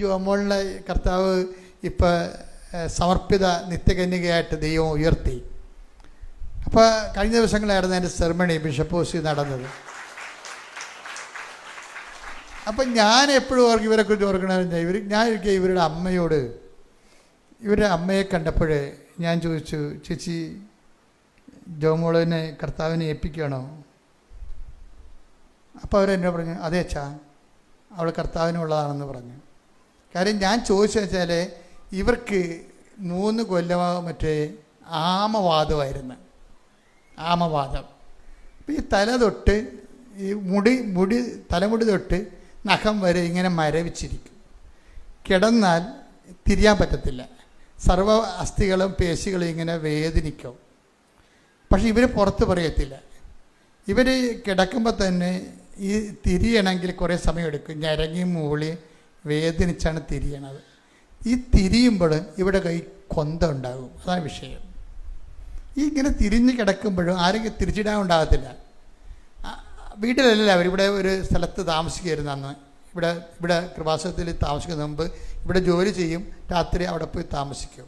ജോമോളിനെ കർത്താവ് ഇപ്പം സമർപ്പിത നിത്യകന്യകയായിട്ട് ദൈവം ഉയർത്തി. അപ്പോൾ കഴിഞ്ഞ ദിവസങ്ങളായിരുന്നു എന്റെ സെർമണി ബിഷപ്പ് ഹൗസിൽ നടന്നത്. അപ്പം ഞാൻ എപ്പോഴും ഓർക്കും ഇവരെ കുറിച്ച് ഓർക്കണമെന്ന് ഇവർ ഞാൻ ഇരിക്കുക ഇവരുടെ അമ്മയോട് ഇവരുടെ അമ്മയെ കണ്ടപ്പോൾ ഞാൻ ചോദിച്ചു ചേച്ചി ജോമോളിനെ കർത്താവിനെ ഏൽപ്പിക്കണോ അപ്പോൾ അവരെന്നോട് പറഞ്ഞു അതേ അവൾ കർത്താവിനുള്ളതാണെന്ന് പറഞ്ഞു. കാര്യം ഞാൻ ചോദിച്ചു വെച്ചാൽ ഇവർക്ക് മൂന്ന് കൊല്ലമോ മറ്റേ ആമവാദമായിരുന്നു. ആമവാദം. അപ്പം ഈ തല തൊട്ട് ഈ മുടി മുടി തലമുടി തൊട്ട് നഖം വരെ ഇങ്ങനെ മരവിച്ചിരിക്കും. കിടന്നാൽ തിരിയാൻ പറ്റത്തില്ല. സർവ അസ്ഥികളും പേശികളും ഇങ്ങനെ വേദനിക്കും. പക്ഷെ ഇവർ പുറത്ത് പറയത്തില്ല. ഇവർ കിടക്കുമ്പോൾ തന്നെ ഈ തിരിയണമെങ്കിൽ കുറേ സമയം എടുക്കും. ഞരങ്ങി മൂളി വേദനിച്ചാണ് തിരിയണത്. ഈ തിരിയുമ്പോൾ ഇവിടെ കൈ കൊന്ത ഉണ്ടാകും. അതാണ് വിഷയം. ഈ ഇങ്ങനെ തിരിഞ്ഞ് കിടക്കുമ്പോഴും ആരെങ്കിലും തിരിച്ചിടാൻ ഉണ്ടാകത്തില്ല. വീട്ടിലല്ലേ അവരിവിടെ ഒരു സ്ഥലത്ത് താമസിക്കുകയായിരുന്നു അന്ന്. ഇവിടെ ഇവിടെ കൃപാസനത്തിൽ താമസിക്കുന്ന മുമ്പ് ഇവിടെ ജോലി ചെയ്യും രാത്രി അവിടെ പോയി താമസിക്കും.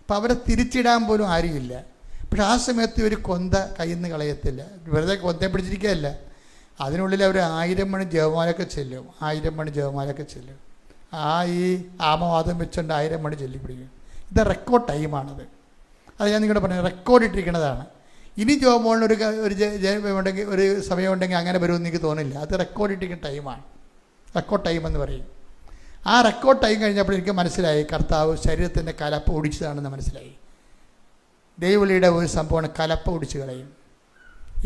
അപ്പോൾ അവരെ തിരിച്ചിടാൻ പോലും ആരുമില്ല. പക്ഷെ ആ സമയത്ത് ഒരു കൊന്ത കയ്യിൽ നിന്ന് കളയത്തില്ല. വെറുതെ കൊന്തയെ പിടിച്ചിരിക്കുകയല്ല. അതിനുള്ളിൽ അവർ ആയിരം മണി ജവമാലൊക്കെ ചെല്ലും. ആയിരം മണി ജവമാലൊക്കെ ചെല്ലും. ആ ഈ ആമവാദം വെച്ചുകൊണ്ട് ആയിരം മണി ചൊല്ലിപ്പിടിക്കും. ഇത് റെക്കോർഡ് ടൈമാണത് അത് ഞാൻ നിങ്ങളുടെ പറഞ്ഞു റെക്കോർഡ് ഇട്ടിരിക്കുന്നതാണ്. ഇനി ജോമോളിന് ഒരു ഒരു ഉണ്ടെങ്കിൽ ഒരു സമയം ഉണ്ടെങ്കിൽ അങ്ങനെ വരുമെന്ന് എനിക്ക് തോന്നില്ല. അത് റെക്കോർഡ് ഇട്ടിരിക്കുന്ന ടൈമാണ് റെക്കോർഡ് ടൈം എന്ന് പറയും. ആ റെക്കോർഡ് ടൈം കഴിഞ്ഞപ്പോൾ എനിക്ക് മനസ്സിലായി കർത്താവ് ശരീരത്തിന്റെ കലപ്പ് ഓടിച്ചതാണെന്ന് മനസ്സിലായി. ദൈവളിയുടെ ഒരു സംഭവമാണ് കലപ്പ ഒടിച്ച് കളയും.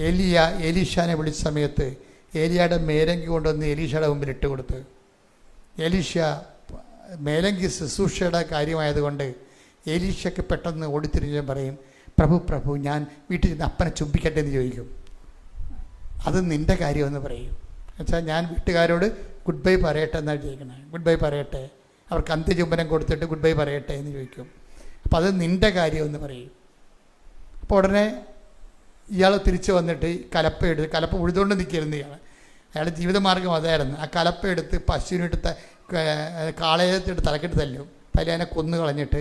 എലിയ എലീഷാനെ വിളിച്ച സമയത്ത് ഏലിയയുടെ മേലങ്കി കൊണ്ടുവന്ന് എലീഷയുടെ മുമ്പിൽ ഇട്ട് കൊടുത്ത്. എലീഷ മേലങ്കി ശുശ്രൂഷയുടെ കാര്യമായതുകൊണ്ട് എലീഷയ്ക്ക് പെട്ടെന്ന് ഓടിത്തിരിഞ്ഞ് പറയും പ്രഭു പ്രഭു ഞാൻ വീട്ടിൽ നിന്ന് അപ്പനെ ചുംബിക്കട്ടെ എന്ന് ചോദിക്കും. അത് നിന്റെ കാര്യമെന്ന് പറയും. എന്നുവെച്ചാൽ ഞാൻ വീട്ടുകാരോട് ഗുഡ് ബൈ പറയട്ടെ എന്നാണ് ചോദിക്കുന്നത് ഗുഡ് ബൈ പറയട്ടെ. അവർക്ക് അന്ത്യചുംബനം കൊടുത്തിട്ട് ഗുഡ് ബൈ പറയട്ടെ എന്ന് ചോദിക്കും. അപ്പോൾ അത് നിന്റെ കാര്യമെന്ന് പറയും. അപ്പോൾ ഉടനെ ഇയാൾ തിരിച്ചു വന്നിട്ട് കലപ്പ എടുത്ത് കലപ്പ ഉഴുതുകൊണ്ട് നിൽക്കരുന്ന് ഇയാൾ അയാളുടെ ജീവിതമാർഗം അതായിരുന്നു. ആ കലപ്പ എടുത്ത് പശുവിനിട്ട് കാളയത്തിട്ട് തലക്കെട്ട് തല്ലും. തലേനെ കൊന്നു കളഞ്ഞിട്ട്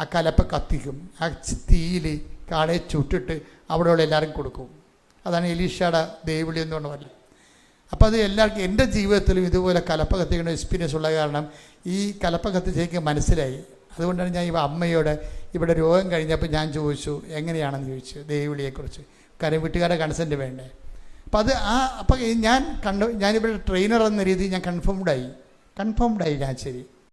ആ കലപ്പ കത്തിക്കും. ആ തീയിൽ കാളയെ ചുട്ടിട്ട് അവിടെയുള്ള എല്ലാവർക്കും കൊടുക്കും. അതാണ് എലീഷയുടെ ദേവിളി എന്ന് പറഞ്ഞ അപ്പോൾ അത് എല്ലാവർക്കും എന്റെ ജീവിതത്തിലും ഇതുപോലെ കലപ്പ കത്തിക്കുന്ന എക്സ്പീരിയൻസ് ഉള്ള കാരണം ഈ കലപ്പ കത്തിച്ചേക്ക് മനസ്സിലായി. അതുകൊണ്ടാണ് ഞാൻ ഈ അമ്മയോട് ഇവിടെ രോഗം കഴിഞ്ഞപ്പോൾ ഞാൻ ചോദിച്ചു എങ്ങനെയാണെന്ന് ചോദിച്ചു? ദൈവവിളിയെക്കുറിച്ച്. കാര്യം വീട്ടുകാരുടെ കൺസെന്റ് വേണ്ടേ? അപ്പം അത് ആ അപ്പം ഞാൻ കണ്ടു ഞാനിവിടെ ട്രെയിനർ എന്ന രീതിയിൽ ഞാൻ കൺഫേംഡായി കൺഫേംഡായി ഞാൻ ശരി